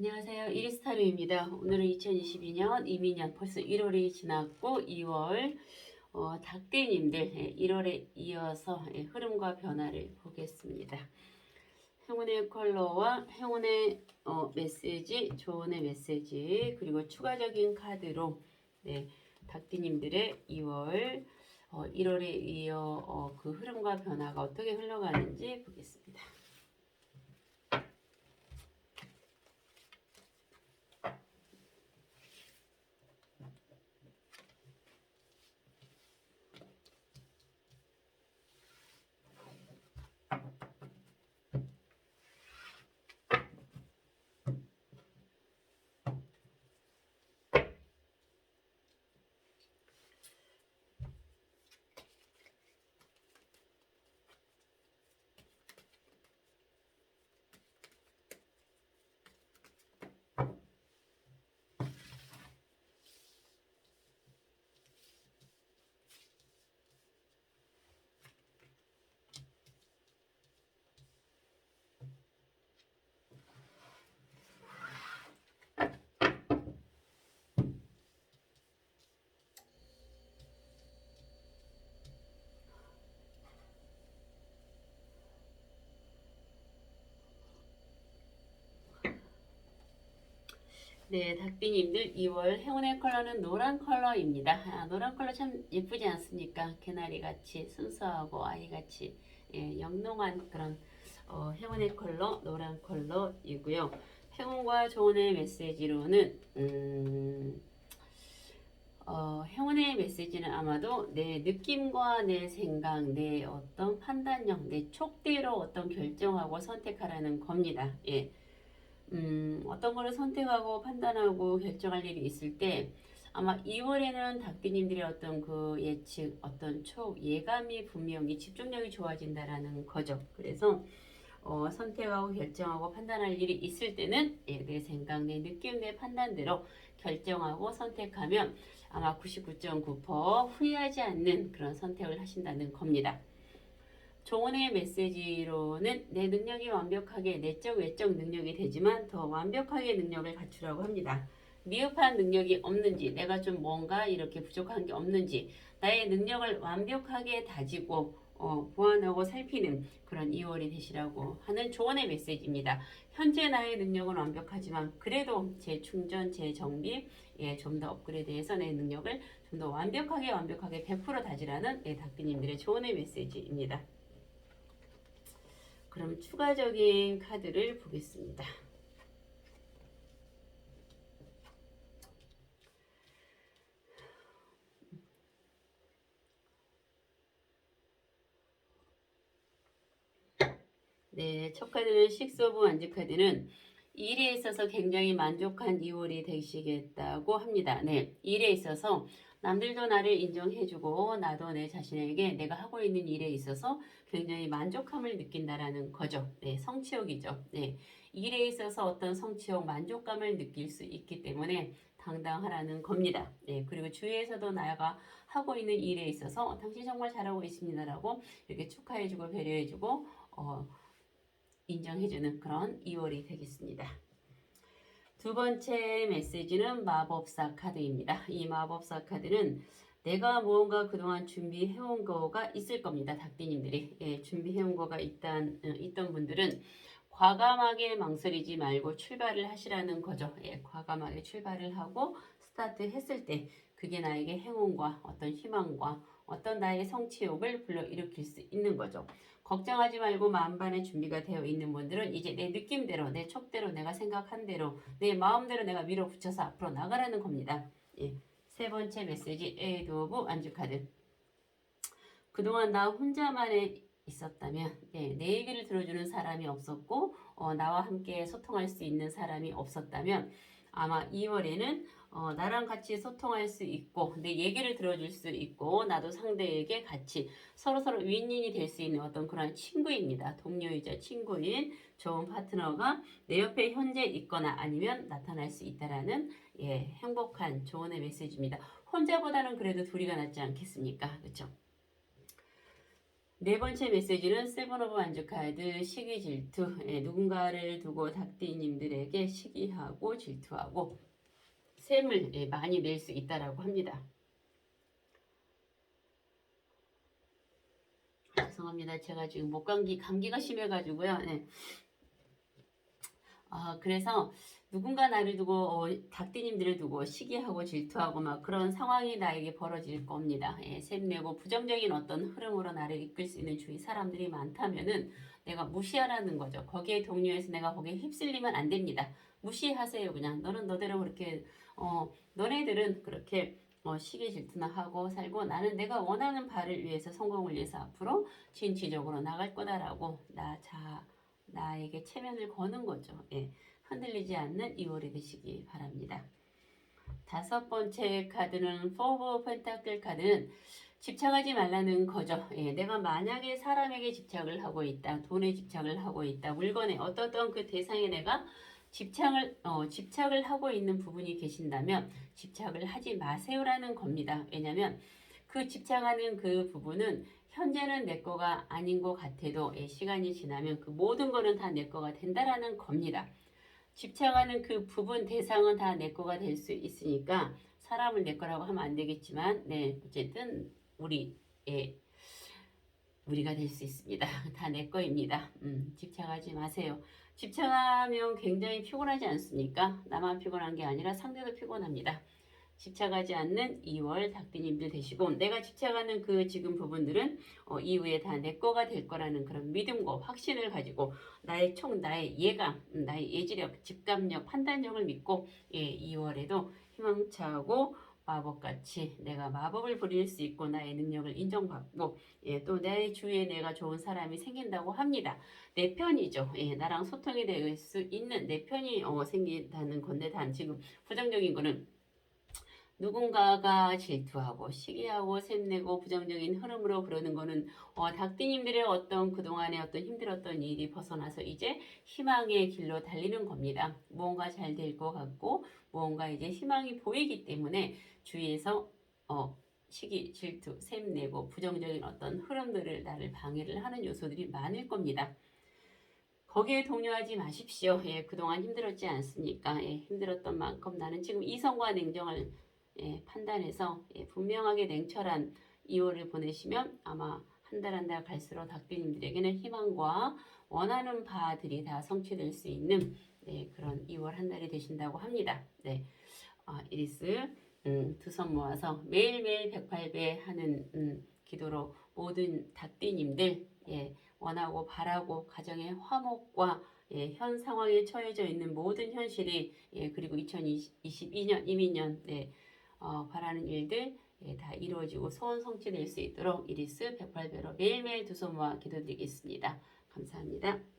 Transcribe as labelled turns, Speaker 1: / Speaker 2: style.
Speaker 1: 안녕하세요. 이리스타루입니다. 오늘은 2022년 이민년 벌써 1월이 지났고 2월 어, 닭대님들 예, 1월에 이어서 예, 흐름과 변화를 보겠습니다. 행운의 컬러와 행운의 어, 메시지, 조언의 메시지 그리고 추가적인 카드로 네, 닭띠님들의 2월 어, 1월에 이어 어, 그 흐름과 변화가 어떻게 흘러가는지 보겠습니다. 네, 닭띠님들 2월 행운의 컬러는 노란 컬러입니다. 아, 노란 컬러 참 예쁘지 않습니까? 개나리 같이 순수하고 아이 같이 예, 영롱한 그런 어, 행운의 컬러 노란 컬러이고요. 행운과 조언의 메시지로는 음, 어, 행운의 메시지는 아마도 내 느낌과 내 생각, 내 어떤 판단력, 내 촉대로 어떤 결정하고 선택하라는 겁니다. 예. 음, 어떤 거를 선택하고 판단하고 결정할 일이 있을 때 아마 2월에는 닭띠님들의 어떤 그 예측, 어떤 촉, 예감이 분명히 집중력이 좋아진다라는 거죠. 그래서 어, 선택하고 결정하고 판단할 일이 있을 때는 예, 내 생각, 내 느낌, 내 판단대로 결정하고 선택하면 아마 99.9% 후회하지 않는 그런 선택을 하신다는 겁니다. 조언의 메시지로는 내 능력이 완벽하게 내적 외적 능력이 되지만 더 완벽하게 능력을 갖추라고 합니다. 미흡한 능력이 없는지 내가 좀 뭔가 이렇게 부족한 게 없는지 나의 능력을 완벽하게 다지고 어, 보완하고 살피는 그런 2월이 되시라고 하는 조언의 메시지입니다. 현재 나의 능력은 완벽하지만 그래도 재충전, 재정비, 예, 좀 더 업그레이드해서 내 능력을 좀 더 완벽하게 완벽하게 100% 다지라는 예, 닭비님들의 조언의 메시지입니다. 그럼 추가적인 카드를 보겠습니다. 네, 첫 카드는 식스 오브 완즈 카드는 일에 있어서 굉장히 만족한 2월이 되시겠다고 합니다. 네, 일에 있어서 남들도 나를 인정해주고 나도 내 자신에게 내가 하고 있는 일에 있어서 굉장히 만족함을 느낀다라는 거죠. 네, 성취욕이죠. 네, 일에 있어서 어떤 성취욕, 만족감을 느낄 수 있기 때문에 당당하라는 겁니다. 네, 그리고 주위에서도 나가 하고 있는 일에 있어서 당신 정말 잘하고 있습니다라고 이렇게 축하해주고 배려해주고 어, 인정해주는 그런 2월이 되겠습니다. 두 번째 메시지는 마법사 카드입니다. 이 마법사 카드는 내가 무언가 그동안 준비해온 거가 있을 겁니다. 닭띠님들이 예, 준비해온 거가 있단, 어, 있던 분들은 과감하게 망설이지 말고 출발을 하시라는 거죠. 예, 과감하게 출발을 하고 스타트 했을 때 그게 나에게 행운과 어떤 희망과 어떤 나의 성취욕을 불러일으킬 수 있는 거죠. 걱정하지 말고 만반의 준비가 되어 있는 분들은 이제 내 느낌대로, 내 촉대로, 내가 생각한 대로, 내 마음대로 내가 밀어붙여서 앞으로 나가라는 겁니다. 예. 세 번째 메시지, 에이드 오브 안주 카드. 그동안 나 혼자만의 있었다면 예, 내 얘기를 들어주는 사람이 없었고 어, 나와 함께 소통할 수 있는 사람이 없었다면 아마 2월에는 어, 나랑 같이 소통할 수 있고 내 얘기를 들어줄 수 있고 나도 상대에게 같이 서로 서로 윈윈이 될 수 있는 어떤 그런 친구입니다. 동료이자 친구인 좋은 파트너가 내 옆에 현재 있거나 아니면 나타날 수 있다라는 예, 행복한 조언의 메시지입니다. 혼자보다는 그래도 둘이가 낫지 않겠습니까? 그렇죠? 네 번째 메시지는 세븐 오브 완주 카드 시기 질투 예, 누군가를 두고 닭띠님들에게 시기하고 질투하고 셈을 예, 많이 낼 수 있다라고 합니다. 죄송합니다. 제가 지금 목감기 감기가 심해가지고요. 네. 아 그래서 누군가 나를 두고 어, 닭띠님들을 두고 시기하고 질투하고 막 그런 상황이 나에게 벌어질 겁니다. 예, 샘내고 부정적인 어떤 흐름으로 나를 이끌 수 있는 주위 사람들이 많다면은 내가 무시하라는 거죠. 거기에 동요해서 내가 거기에 휩쓸리면 안 됩니다. 무시하세요. 그냥 너는 너대로 그렇게 어 너네들은 그렇게 어, 시기 질투나 하고 살고 나는 내가 원하는 바를 위해서 성공을 위해서 앞으로 진취적으로 나갈 거다라고 나 자 나에게 체면을 거는 거죠. 예. 흔들리지 않는 2월이 되시기 바랍니다. 다섯 번째 카드는 포브 펜타클 카드는 집착하지 말라는 거죠. 예, 내가 만약에 사람에게 집착을 하고 있다, 돈에 집착을 하고 있다, 물건에 어떤 그 대상에 내가 집착을 어, 집착을 하고 있는 부분이 계신다면 집착을 하지 마세요라는 겁니다. 왜냐하면 그 집착하는 그 부분은 현재는 내 거가 아닌 것 같아도 예, 시간이 지나면 그 모든 거는 다 내 거가 된다라는 겁니다. 집착하는 그 부분 대상은 다 내 거가 될 수 있으니까 사람을 내 거라고 하면 안 되겠지만 네 어쨌든 우리 예 우리가 될 수 있습니다. 다 내 거입니다. 음, 집착하지 마세요. 집착하면 굉장히 피곤하지 않습니까? 나만 피곤한 게 아니라 상대도 피곤합니다. 집착하지 않는 2월 닭띠님들 되시고 내가 집착하는 그 지금 부분들은 어, 이후에 다 내 거가 될 거라는 그런 믿음과 확신을 가지고 나의 총 나의 예감, 음, 나의 예지력, 직감력, 판단력을 믿고 예, 2월에도 희망차고 마법같이 내가 마법을 부릴 수 있고 나의 능력을 인정받고 예, 또 내 주위에 내가 좋은 사람이 생긴다고 합니다. 내 편이죠. 예, 나랑 소통이 될 수 있는 내 편이 어, 생긴다는 건데 단 지금 부정적인 거는 누군가가 질투하고 시기하고 샘내고 부정적인 흐름으로 그러는 거는 어, 닭띠님들의 어떤 그동안의 어떤 힘들었던 일이 벗어나서 이제 희망의 길로 달리는 겁니다. 무언가 잘 될 것 같고 무언가 이제 희망이 보이기 때문에 주위에서 어, 시기, 질투, 샘내고 부정적인 어떤 흐름들을 나를 방해를 하는 요소들이 많을 겁니다. 거기에 동요하지 마십시오. 예, 그동안 힘들었지 않습니까? 예, 힘들었던 만큼 나는 지금 이성과 냉정을 예, 판단해서 예, 분명하게 냉철한 2월을 보내시면 아마 한 달 한달 갈수록 닭띠님들에게는 희망과 원하는 바들이 다 성취될 수 있는 네, 그런 2월 한 달이 되신다고 합니다. 네, 아, 이리스 음, 두손 모아서 매일매일 108배 하는 음, 기도로 모든 닭띠님들 예, 원하고 바라고 가정의 화목과 예, 현 상황에 처해져 있는 모든 현실이 예, 그리고 2022년 이민년 네, 어, 바라는 일들 예, 다 이루어지고 소원 성취될 수 있도록 이리스 108배로 매일매일 두 손 모아 기도드리겠습니다. 감사합니다.